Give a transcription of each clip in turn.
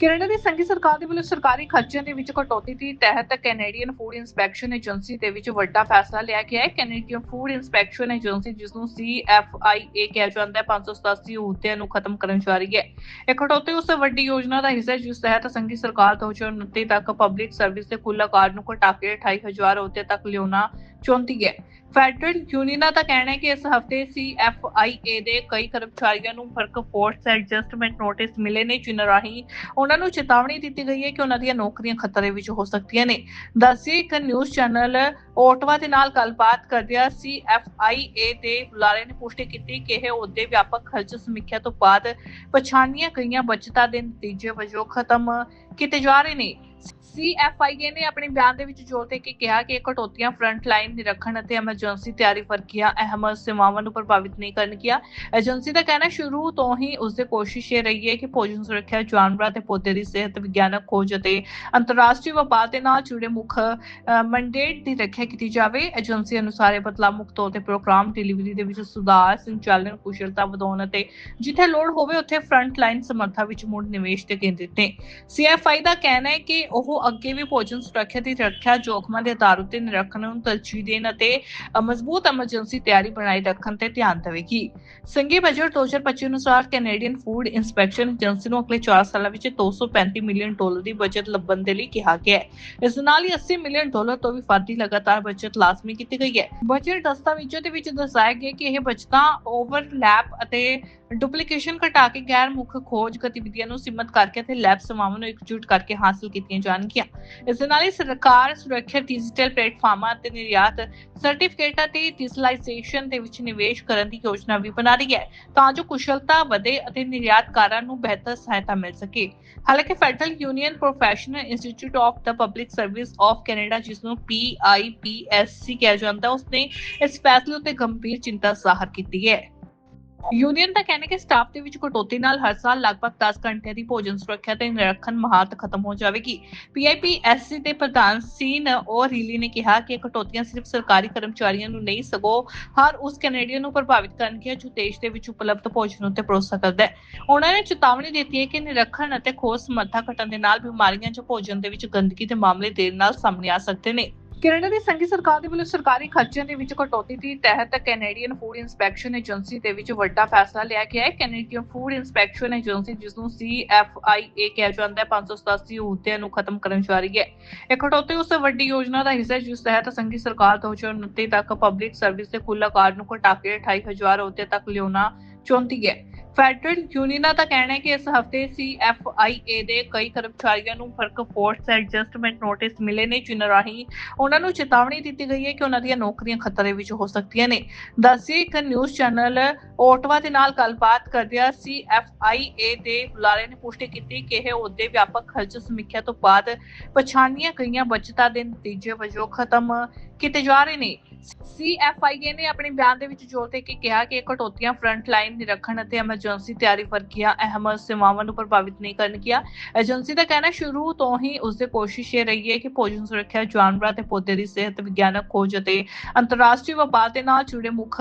Canada ਦੀ ਸੰਘੀ ਸਰਕਾਰ ਦੇ ਵੱਲੋਂ ਸਰਕਾਰੀ ਖਰਚਿਆਂ ਦੇ ਵਿੱਚ ਕਟੌਤੀ ਦੀ ਤਹਿਤ ਕੈਨੇਡੀਅਨ ਫੂਡ ਇਨਸਪੈਕਸ਼ਨ ਏਜੰਸੀ ਦੇ ਵਿੱਚ ਵੱਡਾ ਫੈਸਲਾ ਲਿਆ ਗਿਆ ਹੈ। ਕੈਨੇਡੀਅਨ ਫੂਡ ਇਨਸਪੈਕਸ਼ਨ ਏਜੰਸੀ ਜਿਸ ਨੂੰ CFIA ਕਿਹਾ ਜਾਂਦਾ ਹੈ 587 ਅਹੁਦਿਆਂ ਨੂੰ ਖਤਮ ਕਰਨ ਜਾ ਰਹੀ ਹੈ। ਇਹ ਕਟੌਤੀ ਉਸ ਵੱਡੀ ਯੋਜਨਾ ਦਾ ਹਿੱਸਾ ਹੈ, ਜਿਸ ਤਹਿਤ ਸੰਘੀ ਸਰਕਾਰ 2029 ਤੱਕ ਪਬਲਿਕ ਸਰਵਿਸ ਦੇ ਕੁੱਲ ਆਕਾਰ ਨੂੰ ਘਟਾ ਕੇ 28000 ਅਹੁਦੇ ਤੱਕ ਲਿਆਉਣਾ ਚਾਹੁੰਦੀ ਹੈ। ਫੈਡਰਲ ਯੂਨੀਅਨਾਂ ਦਾ ਕਹਿਣਾ ਹੈ ਕਿ ਇਸ ਹਫ਼ਤੇ CFIA ਦੇ ਕਈ ਕਰਮਚਾਰੀਆਂ ਨੂੰ ਫ਼ਰਕ ਫੋਰਸ ਐਡਜਸਟਮੈਂਟ ਨੋਟਿਸ ਮਿਲੇ ਨੇ, ਜਿਨ੍ਹਾਂ ਰਾਹੀਂ ਉਹਨਾਂ ਨੂੰ ਚੇਤਾਵਨੀ ਦਿੱਤੀ ਗਈ ਹੈ ਕਿ ਉਹਨਾਂ ਦੀਆਂ ਨੌਕਰੀਆਂ ਖਤਰੇ ਵਿੱਚ ਹੋ ਸਕਦੀਆਂ ਨੇ। ਦੱਸੀ ਇੱਕ ਨਿਊਜ਼ ਚੈਨਲ ਓਟਵਾ ਦੇ ਨਾਲ ਗੱਲਬਾਤ ਕਰਦਿਆਂ CFIA ਦੇ ਬੁਲਾਰੇ ਨੇ ਪੁਸ਼ਟੀ ਕੀਤੀ ਕਿ ਇਹ ਅਹੁਦੇ ਵਿਆਪਕ ਖਰਚ ਸਮੀਖਿਆ ਤੋਂ ਬਾਅਦ ਪਛਾਣੀਆਂ ਗਈਆਂ ਬਚਤਾਂ ਦੇ ਨਤੀਜੇ ਵਜੋਂ ਖਤਮ ਕੀਤੇ ਜਾ ਰਹੇ ਨੇ। CFIA ਨੇ ਆਪਣੇ ਬਿਆਨ ਦੇ ਵਿੱਚ ਜ਼ੋਰ ਦੇ ਕੇ ਕਿਹਾ ਕਿ ਕਟੌਤੀਆਂ ਫਰੰਟ ਲਾਈਨ ਨਿਰੀਖਣ ਅਤੇ ਐਮਰਜੈਂਸੀ ਤਿਆਰੀ ਵਰਗੀਆਂ ਅਹਿਮ ਸੇਵਾਵਾਂ ਨੂੰ ਪ੍ਰਭਾਵਿਤ ਨਹੀਂ ਕਰਨਗੀਆਂ ਏਜੰਸੀ ਦਾ ਕਹਿਣਾ, ਸ਼ੁਰੂ ਤੋਂ ਹੀ ਉਸ ਦੀ ਕੋਸ਼ਿਸ਼ ਇਹ ਰਹੀ ਹੈ ਕਿ ਭੋਜਨ ਸੁਰੱਖਿਆ, ਜਾਨਵਰਾਂ ਤੇ ਪੌਦੇ ਦੀ ਸਿਹਤ ਵਿਗਿਆਨਕ ਖੋਜ ਅਤੇ ਅੰਤਰਰਾਸ਼ਟਰੀ ਵਪਾਰ ਦੇ ਨਾਲ ਜੁੜੇ ਮੁੱਖ ਮੰਡੇਟ ਦੀ ਰੱਖਿਆ ਕੀਤੀ ਜਾਵੇ। ਏਜੰਸੀ ਅਨੁਸਾਰ ਇਹ ਬਦਲਾਅ ਮੁੱਖ ਤੌਰ ਤੇ ਪ੍ਰੋਗਰਾਮ ਡਿਲੀਵਰੀ ਦੇ ਵਿੱਚ ਸੁਧਾਰ, ਸੰਚਾਲਨ, ਕੁਸ਼ਲਤਾ ਵਧਾਉਣ ਅਤੇ ਜਿੱਥੇ ਲੋੜ ਹੋਵੇ ਉੱਥੇ ਫਰੰਟ ਲਾਈਨ ਸਮਰੱਥਾ ਵਿੱਚ ਮੁੜ ਨਿਵੇਸ਼ ਤੇ ਕੇਂਦਰਿਤ ਨੇ। CFI ਦਾ ਕਹਿਣਾ ਹੈ ਕਿ ਉਹ ਅੱਗੇ ਵੀ ਭੋਜਨ ਸੁਰੱਖਿਆ ਦੀ ਰੱਖਿਆ ਜੋਖਮਾਂ ਦੇ ਆਧਾਰ ਉੱਤੇ ਨਿਰੀਖਣ ਨੂੰ ਤਰਜੀਹ ਦੇਣ ਅਤੇ ਮਜ਼ਬੂਤ ਐਮਰਜੈਂਸੀ ਤਿਆਰੀ ਬਣਾਈ ਰੱਖਣ ਤੇ ਧਿਆਨ ਦੇਵੇਗੀ। ਸੰਘੀ ਬਜਟ 2025 ਅਨੁਸਾਰ ਕੈਨੇਡੀਅਨ ਫੂਡ ਇਨਸਪੈਕਸ਼ਨ ਏਜੰਸੀ ਨੂੰ ਅਗਲੇ 4 ਸਾਲਾਂ ਵਿੱਚ 235 ਮਿਲੀਅਨ ਡਾਲਰ ਦੀ ਬਜਟ ਲੱਭਣ ਦੇ ਲਈ ਕਿਹਾ ਗਿਆ ਹੈ। ਇਸ ਨਾਲ ਹੀ 80 ਮਿਲੀਅਨ ਡਾਲਰ ਤੋਂ ਵੀ ਵੱਧ ਲਗਾਤਾਰ ਬਜਟ ਲਾਜ਼ਮੀ ਕੀਤੀ ਗਈ ਹੈ। ਬਜਟ ਦਸਤਾਵੇਜ਼ਾਂ ਦੇ ਵਿੱਚ ਦਰਸਾਇਆ ਗਿਆ ਕਿ ਇਹ ਬਚਤਾਂ ਓਵਰਲੈਪ ਅਤੇ ਡੁਪਲੀਕੇਸ਼ਨ ਘਟਾ ਕੇ ਗੈਰ ਮੁੱਖ ਖੋਜ ਗਤੀਵਿਧੀਆਂ ਨੂੰ ਸੀਮਤ ਕਰਕੇ ਅਤੇ ਲੈਬ ਸੇਵਾਵਾਂ ਨੂੰ ਇਕਜੁੱਟ ਕਰਕੇ ਹਾਸਲ ਕੀਤੀਆਂ ਜਾਣਗੀਆਂ। ਇਸ ਦੇ ਨਾਲ ਹੀ ਸਰਕਾਰ ਸੁਰੱਖਿਅਤ ਡਿਜੀਟਲ ਪਲੇਟਫਾਰਮਾਂ ਅਤੇ ਨਿਰਯਾਤ ਸਰਟੀਫਿਕੇਟਾਂ ਤੇ ਡਿਜੀਟਲਾਈਜੇਸ਼ਨ ਦੇ ਵਿੱਚ ਨਿਵੇਸ਼ ਕਰਨ ਦੀ ਯੋਜਨਾ ਵੀ ਬਣਾ ਰਹੀ ਹੈ ਤਾਂ ਜੋ ਕੁਸ਼ਲਤਾ ਵਧੇ ਅਤੇ ਨਿਰਯਾਤਕਾਰਾਂ ਨੂੰ ਬਿਹਤਰ ਸਹਾਇਤਾ ਮਿਲ ਸਕੇ। ਹਾਲਾਂਕਿ federal union professional institute of the public service of Canada ਜਿਸ ਨੂੰ PIPSC ਕਿਹਾ ਜਾਂਦਾ ਹੈ ਉਸਨੇ ਇਸ ਫੈਸਲੇ ਉੱਤੇ ਗੰਭੀਰ ਚਿੰਤਾ ਜ਼ਾਹਰ ਕੀਤੀ ਹੈ। ਯੂਨੀਅਨ ਦਾ ਕਹਿਣਾ ਹੈ ਕਿ ਸਟਾਫ ਦੇ ਵਿੱਚ ਕਟੌਤੀ ਨਾਲ ਹਰ ਸਾਲ ਲਗਭਗ 10 ਘੰਟੇ ਦੀ ਭੋਜਨ ਸੁਰੱਖਿਆ ਤੇ ਨਿਰੀਖਣ ਮਹਾਰਤ ਖਤਮ ਹੋ ਜਾਵੇਗੀ। ਪੀਆਈਪੀਐਸਸੀ ਦੇ ਪ੍ਰਧਾਨ ਸੀਨ ਔਰ ਰੀਲੀ ਨੇ ਕਿਹਾ ਕਿ ਕਟੌਤੀਆਂ ਸਿਰਫ ਸਰਕਾਰੀ ਕਰਮਚਾਰੀਆਂ ਨੂੰ ਨਹੀਂ, ਸਗੋਂ ਹਰ ਉਸ ਕੈਨੇਡੀਅਨ ਨੂੰ ਪ੍ਰਭਾਵਿਤ ਕਰਨਗੀਆਂ ਜੋ ਦੇਸ਼ ਦੇ ਵਿੱਚ ਉਪਲਬਧ ਭੋਜਨ ਉੱਤੇ ਭਰੋਸਾ ਕਰਦਾ ਹੈ। ਉਹਨਾਂ ਨੇ ਚੇਤਾਵਨੀ ਦਿੱਤੀ ਹੈ ਕਿ ਨਿਰੀਖਣ ਅਤੇ ਖੋਜ ਸਮਰੱਥਾ ਘਟਣ ਦੇ ਨਾਲ ਬਿਮਾਰੀਆਂ ਜੋ ਭੋਜਨ ਦੇ ਵਿੱਚ ਗੰਦਗੀ ਦੇ ਮਾਮਲੇ ਦੇਰ ਨਾਲ ਸਾਹਮਣੇ ਆ ਸਕਦੇ ਨੇ। ਕੈਨੇਡਾ ਦੀ ਸੰਘੀ ਸਰਕਾਰ ਦੇ ਵੱਲੋਂ ਸਰਕਾਰੀ ਖਰਚਿਆਂ ਦੇ ਵਿੱਚ ਕਟੌਤੀ ਦੀ ਤਹਿਤ ਕੈਨੇਡੀਅਨ ਫੂਡ ਇਨਸਪੈਕਸ਼ਨ ਏਜੰਸੀ ਦੇ ਵਿੱਚ ਵੱਡਾ ਫੈਸਲਾ ਲਿਆ ਗਿਆ ਹੈ। ਕੈਨੇਡੀਅਨ ਫੂਡ ਇਨਸਪੈਕਸ਼ਨ ਏਜੰਸੀ ਜਿਸ ਨੂੰ CFIA ਕਿਹਾ ਜਾਂਦਾ ਹੈ 587 ਅਹੁਦਿਆਂ ਨੂੰ ਖਤਮ ਕਰਨ ਜਾ ਰਹੀ ਹੈ। ਇਹ ਕਟੌਤੀ ਉਸ ਵੱਡੀ ਯੋਜਨਾ ਦਾ ਹਿੱਸਾ ਹੈ, ਜਿਸ ਤਹਿਤ ਸੰਘੀ ਸਰਕਾਰ 2029 ਤੱਕ ਪਬਲਿਕ ਸਰਵਿਸ ਦੇ ਕੁੱਲ ਆਕਾਰ ਨੂੰ ਘਟਾ ਕੇ 28000 ਅਹੁਦੇ ਤੱਕ ਲਿਆਉਣਾ ਚਾਹੁੰਦੀ ਹੈ। ਫੈਡਰਲ ਯੂਨੀਅਨਾਂ ਦਾ ਕਹਿਣਾ ਹੈ ਕਿ ਇਸ ਹਫ਼ਤੇ CFIA ਦੇ ਕਈ ਕਰਮਚਾਰੀਆਂ ਨੂੰ ਫ਼ਰਕ ਐਡਜਸਟਮੈਂਟ ਨੋਟਿਸ ਮਿਲੇ ਨੇ ਜਿਨ੍ਹਾਂ ਰਾਹੀਂ ਉਹਨਾਂ ਨੂੰ ਚੇਤਾਵਨੀ ਦਿੱਤੀ ਗਈ ਹੈ ਕਿ ਉਹਨਾਂ ਦੀਆਂ ਨੌਕਰੀਆਂ ਖਤਰੇ ਵਿੱਚ ਹੋ ਸਕਦੀਆਂ ਨੇ। ਦੱਸੀ ਇੱਕ ਨਿਊਜ਼ ਚੈਨਲ ਓਟਵਾ ਦੇ ਨਾਲ ਗੱਲਬਾਤ ਕਰਦਿਆਂ CFIA ਦੇ ਬੁਲਾਰੇ ਨੇ ਪੁਸ਼ਟੀ ਕੀਤੀ ਕਿ ਇਹ ਅਹੁਦੇ ਵਿਆਪਕ ਖਰਚ ਸਮੀਖਿਆ ਤੋਂ ਬਾਅਦ ਪਛਾਣੀਆਂ ਗਈਆਂ ਬਚਤਾਂ ਦੇ ਨਤੀਜੇ ਵਜੋਂ ਖਤਮ ਕੀਤੇ ਜਾ ਰਹੇ ਨੇ। CFIA ਨੇ ਆਪਣੇ ਬਿਆਨ ਦੇ ਵਿੱਚ ਜ਼ੋਰ ਦੇ ਕੇ ਕਿਹਾ ਕਿ ਕਟੌਤੀਆਂ ਫਰੰਟ ਲਾਈਨ ਨਿਰੀਖਣ ਅਤੇ ਐਮਰਜੈਂਸੀ ਤਿਆਰੀ ਵਰਗੀਆਂ ਅਹਿਮ ਸੇਵਾਵਾਂ ਨੂੰ ਪ੍ਰਭਾਵਿਤ ਨਹੀਂ ਕਰਨਗੀਆਂ ਏਜੰਸੀ ਦਾ ਕਹਿਣਾ, ਸ਼ੁਰੂ ਤੋਂ ਹੀ ਉਸ ਦੀ ਕੋਸ਼ਿਸ਼ ਇਹ ਰਹੀ ਹੈ ਕਿ ਭੋਜਨ ਸੁਰੱਖਿਆ, ਜਾਨਵਰਾਂ ਤੇ ਪੌਦੇ ਦੀ ਸਿਹਤ ਵਿਗਿਆਨਕ ਖੋਜ ਅਤੇ ਅੰਤਰਰਾਸ਼ਟਰੀ ਵਪਾਰ ਦੇ ਨਾਲ ਜੁੜੇ ਮੁੱਖ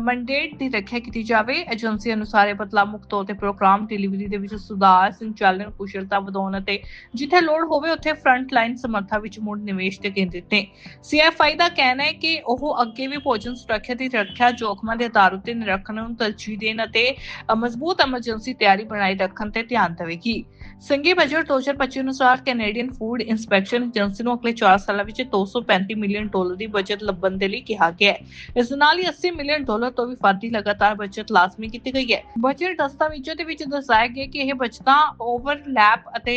ਮੰਡੇਟ ਦੀ ਰੱਖਿਆ ਕੀਤੀ ਜਾਵੇ। ਏਜੰਸੀ ਅਨੁਸਾਰ ਇਹ ਬਦਲਾਅ ਮੁੱਖ ਤੌਰ ਤੇ ਪ੍ਰੋਗਰਾਮ ਡਿਲੀਵਰੀ ਦੇ ਵਿੱਚ ਸੁਧਾਰ, ਸੰਚਾਲਨ, ਕੁਸ਼ਲਤਾ ਵਧਾਉਣ ਅਤੇ ਜਿੱਥੇ ਲੋੜ ਹੋਵੇ ਉੱਥੇ ਫਰੰਟ ਲਾਈਨ ਸਮਰੱਥਾ ਵਿੱਚ ਮੁੜ ਨਿਵੇਸ਼ ਤੇ ਕੇਂਦਰਿਤ ਨੇ। CFI ਦਾ ਕਹਿਣਾ ਹੈ ਕਿ ਉਹ ਅੱਗੇ ਵੀ ਭੋਜਨ ਸੁਰੱਖਿਆ ਦੀ ਰੱਖਿਆ, ਜੋਖਮਾਂ ਦੇ ਆਧਾਰ ਉੱਤੇ ਨਿਰੀਖਣ ਨੂੰ ਤਰਜੀਹ ਦੇਣ ਅਤੇ ਮਜ਼ਬੂਤ ਐਮਰਜੈਂਸੀ ਤਿਆਰੀ ਬਣਾਈ ਰੱਖਣ ਤੇ ਧਿਆਨ ਦੇਵੇਗੀ। ਸੰਘੀ ਬਜਟ 2025 ਅਨੁਸਾਰ ਕੈਨੇਡੀਅਨ ਫੂਡ ਇਨਸਪੈਕਸ਼ਨ ਏਜੰਸੀ ਨੂੰ ਅਗਲੇ 4 ਸਾਲਾਂ ਵਿੱਚ 235 ਮਿਲੀਅਨ ਡਾਲਰ ਦੀ ਬਜਟ ਲੱਭਣ ਦੇ ਲਈ ਕਿਹਾ ਗਿਆ ਹੈ। ਇਸ ਨਾਲ ਹੀ 80 ਮਿਲੀਅਨ ਡਾਲਰ ਤੋਂ ਵੀ ਵੱਧ ਲਗਾਤਾਰ ਬਜਟ ਲਾਜ਼ਮੀ ਕੀਤੀ ਗਈ ਹੈ। ਬਜਟ ਦਸਤਾਵੇਜ਼ਾਂ ਦੇ ਵਿੱਚ ਦਰਸਾਇਆ ਗਿਆ ਕਿ ਇਹ ਬਚਤਾਂ ਓਵਰਲੈਪ ਅਤੇ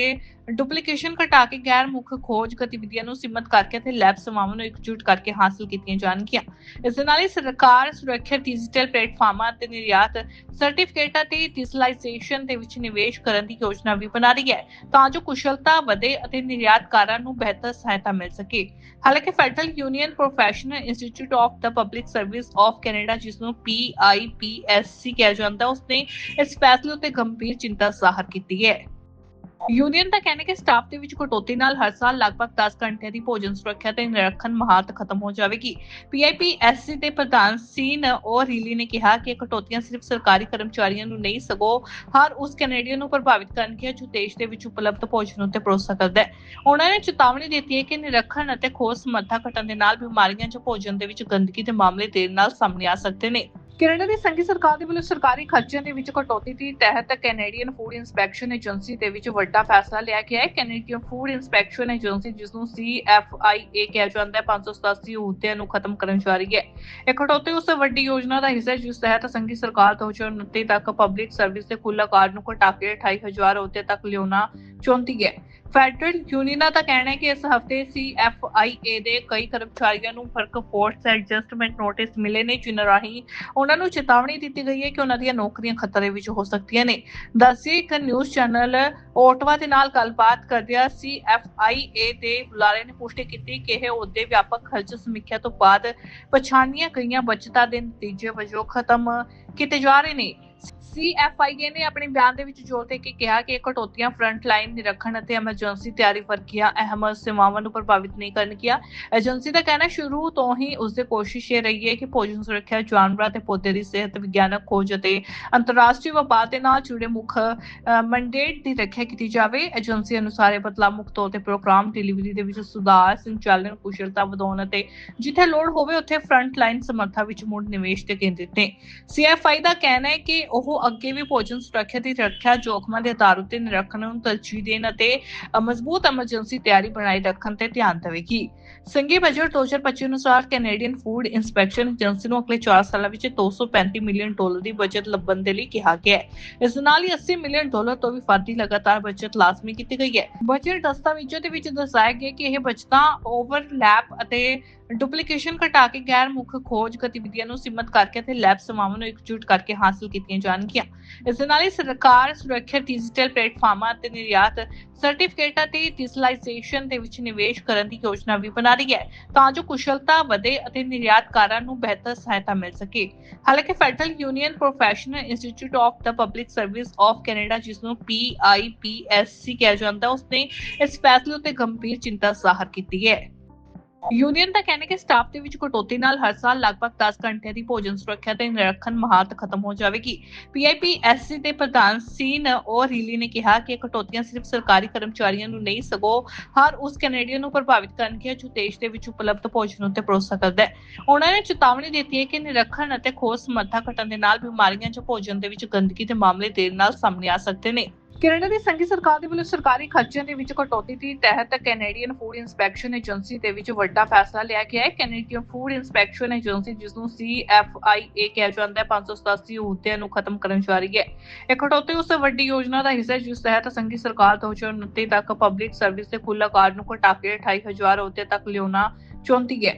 ਡੁਪਲੀਕੇਸ਼ਨ ਘਟਾ ਕੇ ਗੈਰ ਮੁੱਖ ਖੋਜ ਗਤੀਵਿਧੀਆਂ ਨੂੰ ਸੀਮਤ ਕਰਕੇ ਅਤੇ ਲੈਬ ਸੇਵਾਵਾਂ ਨੂੰ ਇਕਜੁੱਟ ਕਰਕੇ ਹਾਸਲ ਕੀਤੀਆਂ ਜਾਣਗੀਆਂ ਇਸ ਦੇ ਨਾਲ ਹੀ ਸਰਕਾਰ ਸੁਰੱਖਿਅਤ ਡਿਜੀਟਲ ਪਲੇਟਫਾਰਮਾਂ ਅਤੇ ਨਿਰਯਾਤ ਸਰਟੀਫਿਕੇਟਾਂ ਤੇ ਡਿਜੀਟਲਾਈਜੇਸ਼ਨ ਦੇ ਵਿੱਚ ਨਿਵੇਸ਼ ਕਰਨ ਦੀ ਯੋਜਨਾ ਵੀ ਬਣਾ ਰਹੀ ਹੈ, ਤਾਂ ਜੋ ਕੁਸ਼ਲਤਾ ਵਧੇ ਅਤੇ ਨਿਰਯਾਤਕਾਰਾਂ ਨੂੰ ਬਿਹਤਰ ਸਹਾਇਤਾ ਮਿਲ ਸਕੇ। ਹਾਲਾਂਕਿ federal union professional institute of the public service of Canada ਜਿਸ ਨੂੰ PIPSC ਕਿਹਾ ਜਾਂਦਾ ਹੈ ਉਸਨੇ ਇਸ ਫੈਸਲੇ ਉੱਤੇ ਗੰਭੀਰ ਚਿੰਤਾ ਜ਼ਾਹਰ ਕੀਤੀ ਹੈ। ਯੂਨੀਅਨ ਦਾ ਕਹਿਣਾ ਹੈ ਕਿ ਸਟਾਫ ਦੇ ਵਿੱਚ ਕਟੌਤੀ ਨਾਲ ਹਰ ਸਾਲ ਲਗਭਗ 10 ਘੰਟਿਆਂ ਦੀ ਭੋਜਨ ਸੁਰੱਖਿਆ ਤੇ ਨਿਰੀਖਣ ਮਹਾਰਤ ਖਤਮ ਹੋ ਜਾਵੇਗੀ। ਪੀਆਈਪੀਐਸਸੀ ਦੇ ਪ੍ਰਧਾਨ ਸੀਨ ਔਰ ਰੀਲੀ ਨੇ ਕਿਹਾ ਕਿ ਕਟੌਤੀਆਂ ਸਿਰਫ ਸਰਕਾਰੀ ਕਰਮਚਾਰੀਆਂ ਨੂੰ ਨਹੀਂ, ਸਗੋਂ ਹਰ ਉਸ ਕੈਨੇਡੀਅਨ ਨੂੰ ਪ੍ਰਭਾਵਿਤ ਕਰਨਗੀਆਂ ਜੋ ਦੇਸ਼ ਦੇ ਵਿੱਚ ਉਪਲਬਧ ਭੋਜਨ ਉੱਤੇ ਭਰੋਸਾ ਕਰਦਾ ਹੈ। ਉਹਨਾਂ ਨੇ ਚੇਤਾਵਨੀ ਦਿੱਤੀ ਹੈ ਕਿ ਨਿਰਖਣ ਅਤੇ ਖੋਜ ਸਮੱਰਥਾ ਘਟਣ ਦੇ ਨਾਲ ਬਿਮਾਰੀਆਂ ਜਾਂ ਭੋਜਨ ਦੇ ਵਿੱਚ ਗੰਦਗੀ ਦੇ ਮਾਮਲੇ ਦੇਰ ਨਾਲ ਸਾਹਮਣੇ ਆ ਸਕਦੇ ਨੇ। ਕੈਨੇਡਾ ਦੀ ਸੰਘੀ ਸਰਕਾਰ ਦੇ ਵੱਲੋਂ ਸਰਕਾਰੀ ਖਰਚਿਆਂ ਦੇ ਵਿੱਚ ਕਟੌਤੀ ਦੀ ਤਹਿਤ ਕੈਨੇਡੀਅਨ ਫੂਡ ਇਨਸਪੈਕਸ਼ਨ ਏਜੰਸੀ ਦੇ ਵਿੱਚ ਵੱਡਾ ਫੈਸਲਾ ਲਿਆ ਗਿਆ ਹੈ। ਕੈਨੇਡੀਅਨ ਫੂਡ ਇਨਸਪੈਕਸ਼ਨ ਏਜੰਸੀ ਜਿਸ ਨੂੰ CFIA ਕਿਹਾ ਜਾਂਦਾ ਹੈ 587 ਅਹੁਦਿਆਂ ਨੂੰ ਖਤਮ ਕਰਨ ਜਾ ਰਹੀ ਹੈ। ਇਹ ਕਟੌਤੀ ਉਸ ਵੱਡੀ ਯੋਜਨਾ ਦਾ ਹਿੱਸਾ ਹੈ, ਜਿਸ ਤਹਿਤ ਸੰਘੀ ਸਰਕਾਰ 2029 ਤੱਕ ਪਬਲਿਕ ਸਰਵਿਸ ਦੇ ਕੁੱਲ ਆਕਾਰ ਨੂੰ ਘਟਾ ਕੇ 28000 ਅਹੁਦੇ ਤੱਕ ਲਿਆਉਣਾ ਚਾਹੁੰਦੀ ਹੈ। ਫੈਡਰਲ ਯੂਨੀਅਨਾਂ ਦਾ ਕਹਿਣਾ ਹੈ ਕਿ ਇਸ ਹਫ਼ਤੇ CFIA ਦੇ ਕਈ ਕਰਮਚਾਰੀਆਂ ਨੂੰ ਫ਼ਰਕ ਐਡਜਸਟਮੈਂਟ ਨੋਟਿਸ ਮਿਲੇ ਨੇ, ਜਿਨ੍ਹਾਂ ਰਾਹੀਂ ਉਹਨਾਂ ਨੂੰ ਚੇਤਾਵਨੀ ਦਿੱਤੀ ਗਈ ਹੈ ਕਿ ਉਹਨਾਂ ਦੀਆਂ ਨੌਕਰੀਆਂ ਖਤਰੇ ਵਿੱਚ ਹੋ ਸਕਦੀਆਂ ਨੇ। ਦੱਸਿए ਇੱਕ ਨਿਊਜ਼ ਚੈਨਲ ਓਟਵਾ ਦੇ ਨਾਲ ਗੱਲਬਾਤ ਕਰਦਿਆਂ CFIA ਦੇ ਬੁਲਾਰੇ ਨੇ ਪੁਸ਼ਟੀ ਕੀਤੀ ਕਿ ਇਹ ਅਹੁਦੇ ਵਿਆਪਕ ਖਰਚ ਸਮੀਖਿਆ ਤੋਂ ਬਾਅਦ ਪਛਾਣੀਆਂ ਗਈਆਂ ਬਚਤਾਂ ਦੇ ਨਤੀਜੇ ਵਜੋਂ ਖਤਮ ਕੀਤੇ ਜਾ ਰਹੇ ਨੇ। CFIA ਨੇ ਆਪਣੇ ਬਿਆਨ ਦੇ ਵਿੱਚ ਜ਼ੋਰ ਦੇ ਕੇ ਕਿਹਾ ਕਿ ਕਟੌਤੀਆਂ ਫਰੰਟ ਲਾਈਨ ਨਿਰੀਖਣ ਅਤੇ ਐਮਰਜੈਂਸੀ ਤਿਆਰੀ ਵਰਗੀਆਂ ਅਹਿਮ ਸੇਵਾਵਾਂ ਨੂੰ ਪ੍ਰਭਾਵਿਤ ਨਹੀਂ ਕਰਨਗੀਆਂ ਏਜੰਸੀ ਦਾ ਕਹਿਣਾ ਸ਼ੁਰੂ ਤੋਂ ਹੀ ਉਸ ਦੀ ਕੋਸ਼ਿਸ਼ ਇਹ ਰਹੀ ਹੈ ਕਿ ਭੋਜਨ ਸੁਰੱਖਿਆ, ਜਾਨਵਰਾਂ ਤੇ ਪੌਦੇ ਦੀ ਸਿਹਤ ਵਿਗਿਆਨਕ ਖੋਜ ਅਤੇ ਅੰਤਰਰਾਸ਼ਟਰੀ ਵਪਾਰ ਦੇ ਨਾਲ ਜੁੜੇ ਮੁੱਖ ਮੰਡੇਟ ਦੀ ਰੱਖਿਆ ਕੀਤੀ ਜਾਵੇ। ਏਜੰਸੀ ਅਨੁਸਾਰ ਇਹ ਬਦਲਾਅ ਮੁੱਖ ਤੌਰ ਤੇ ਪ੍ਰੋਗਰਾਮ ਡਿਲੀਵਰੀ ਦੇ ਵਿੱਚ ਸੁਧਾਰ, ਸੰਚਾਲਨ, ਕੁਸ਼ਲਤਾ ਵਧਾਉਣ ਅਤੇ ਜਿੱਥੇ ਲੋੜ ਹੋਵੇ ਉੱਥੇ ਫਰੰਟ ਲਾਈਨ ਸਮਰੱਥਾ ਵਿੱਚ ਮੁੜ ਨਿਵੇਸ਼ ਤੇ ਕੇਂਦਰਿਤ ਨੇ। CFI ਦਾ ਕਹਿਣਾ ਹੈ ਕਿ ਉਹ ਅੱਗੇ ਵੀ ਭੋਜਨ ਸੁਰੱਖਿਆ ਦੀ ਰੱਖਿਆ ਜੋਖਮਾਂ ਦੇ ਆਧਾਰ ਉੱਤੇ ਨਿਰੀਖਣ ਨੂੰ ਤਰਜੀਹ ਦੇਣ ਅਤੇ ਮਜ਼ਬੂਤ ਐਮਰਜੈਂਸੀ ਤਿਆਰੀ ਬਣਾਈ ਰੱਖਣ ਤੇ ਧਿਆਨ ਦੇਵੇਗੀ। ਸੰਘੀ ਬਜਟ 2025 ਅਨੁਸਾਰ ਕੈਨੇਡੀਅਨ ਫੂਡ ਇਨਸਪੈਕਸ਼ਨ ਏਜੰਸੀ ਨੂੰ ਅਗਲੇ 4 ਸਾਲਾਂ ਵਿੱਚ 235 ਮਿਲੀਅਨ ਡਾਲਰ ਦੀ ਬਚਤ ਲੱਭਣ ਦੇ ਲਈ ਕਿਹਾ ਗਿਆ ਹੈ। ਇਸ ਨਾਲ ਹੀ 80 ਮਿਲੀਅਨ ਡਾਲਰ ਤੋਂ ਵੀ ਫਾਦੀ ਲਗਾਤਾਰ ਬਚਤ ਲਾਜ਼ਮੀ ਕੀਤੀ ਗਈ ਹੈ। ਬਜਟ ਦਸਤਾਵੇਜ਼ਾਂ ਦੇ ਵਿੱਚ ਦਰਸਾਇਆ ਗਿਆ ਕਿ ਇਹ ਬਚਤਾਂ ਓਵਰਲੈਪ ਅਤੇ ਡੁਪਲੀਕੇਸ਼ਨ ਘਟਾ ਕੇ ਗੈਰ ਮੁੱਖ ਖੋਜ ਗਤੀਵਿਧੀਆਂ ਨੂੰ ਸੀਮਤ ਕਰਕੇ ਤੇ ਲੈਬ ਸੇਵਾਵਾਂ ਨੂੰ ਇਕਜੁੱਟ ਕਰਕੇ ਹਾਸਲ ਕੀਤੀਆਂ ਜਾਣਗੀਆਂ। ਇਸ ਦੇ ਨਾਲ ਹੀ ਸਰਕਾਰ ਸੁਰੱਖਿਅਤ ਡਿਜੀਟਲ ਪਲੇਟਫਾਰਮਾਂ ਅਤੇ ਨਿਰਯਾਤ ਸਰਟੀਫਿਕੇਟਾਂ ਤੇ ਡਿਜੀਟਲਾਈਜੇਸ਼ਨ ਦੇ ਵਿੱਚ ਨਿਵੇਸ਼ ਕਰਨ ਦੀ ਯੋਜਨਾ ਵੀ ਬਣਾ ਰਹੀ ਹੈ, ਤਾਂ ਜੋ ਕੁਸ਼ਲਤਾ ਵਧੇ ਅਤੇ ਨਿਰਯਾਤਕਾਰਾਂ ਨੂੰ ਬਿਹਤਰ ਸਹਾਇਤਾ ਮਿਲ ਸਕੇ। ਹਾਲਾਂਕਿ federal union professional institute of the public service of Canada ਜਿਸ ਨੂੰ PIPSC ਕਿਹਾ ਜਾਂਦਾ, ਉਸਨੇ ਇਸ ਫੈਸਲੇ ਉੱਤੇ ਗੰਭੀਰ ਚਿੰਤਾ ਜ਼ਾਹਰ ਕੀਤੀ ਹੈ। ਯੂਨੀਅਨ ਦਾ ਕਹਿਣਾ ਕਿ ਸਟਾਫ ਦੇ ਵਿੱਚ ਕਟੌਤੀ ਨਾਲ ਹਰ ਸਾਲ ਲਗਭਗ 10 ਘੰਟਿਆਂ ਦੀ ਭੋਜਨ ਸੁਰੱਖਿਆ ਤੇ ਨਿਰੀਖਣ ਮਹਾਰਤ ਖਤਮ ਹੋ ਜਾਵੇਗੀ। ਪੀਆਈਪੀਐਸਸੀ ਦੇ ਪ੍ਰਧਾਨ ਸੀਨ ਔਰ ਰੀਲੀ ਨੇ ਕਿਹਾ ਕਿ ਇਹ ਕਟੌਤੀਆਂ ਸਿਰਫ ਸਰਕਾਰੀ ਕਰਮਚਾਰੀਆਂ ਨੂੰ ਨਹੀਂ, ਸਗੋਂ ਹਰ ਉਸ ਕੈਨੇਡੀਅਨ ਨੂੰ ਪ੍ਰਭਾਵਿਤ ਕਰਨਗੀਆਂ ਜੋ ਦੇਸ਼ ਦੇ ਵਿੱਚ ਉਪਲਬਧ ਭੋਜਨ ਉੱਤੇ ਭਰੋਸਾ ਕਰਦਾ ਹੈ। ਉਹਨਾਂ ਨੇ ਚੇਤਾਵਨੀ ਦਿੱਤੀ ਹੈ ਕਿ ਨਿਰੀਖਣ ਅਤੇ ਖੋਜ ਸਮੱਰਥਾ ਘਟਣ ਦੇ ਨਾਲ ਬਿਮਾਰੀਆਂ ਜਾਂ ਭੋਜਨ ਦੇ ਵਿੱਚ ਗੰਦਗੀ ਦੇ ਮਾਮਲੇ ਦੇਰ ਨਾਲ ਸਾਹਮਣੇ ਆ ਸਕਦੇ ਨੇ। ਕੈਨੇਡਾ ਦੀ ਸੰਘੀ ਸਰਕਾਰ ਦੇ ਵੱਲੋਂ ਸਰਕਾਰੀ ਖਰਚਿਆਂ ਦੇ ਵਿੱਚ ਕਟੌਤੀ ਦੀ ਤਹਿਤ ਕੈਨੇਡੀਅਨ ਫੂਡ ਇਨਸਪੈਕਸ਼ਨ ਏਜੰਸੀ ਦੇ ਵਿੱਚ ਵੱਡਾ ਫੈਸਲਾ ਲਿਆ ਗਿਆ ਹੈ। ਕੈਨੇਡੀਅਨ ਫੂਡ ਇਨਸਪੈਕਸ਼ਨ ਏਜੰਸੀ ਜਿਸ ਨੂੰ CFIA ਕਿਹਾ ਜਾਂਦਾ ਹੈ 587 ਅਹੁਦਿਆਂ ਨੂੰ ਖਤਮ ਕਰਨ ਜਾ ਰਹੀ ਹੈ। ਇਹ ਕਟੌਤੀ ਉਸ ਵੱਡੀ ਯੋਜਨਾ ਦਾ ਹਿੱਸਾ ਹੈ, ਜਿਸ ਤਹਿਤ ਸੰਘੀ ਸਰਕਾਰ 2029 ਤੱਕ ਪਬਲਿਕ ਸਰਵਿਸ ਦੇ ਕੁੱਲ ਆਕਾਰ ਨੂੰ ਘਟਾ ਕੇ 28000 ਅਹੁਦੇ ਤੱਕ ਲਿਆਉਣਾ ਚਾਹੁੰਦੀ ਹੈ।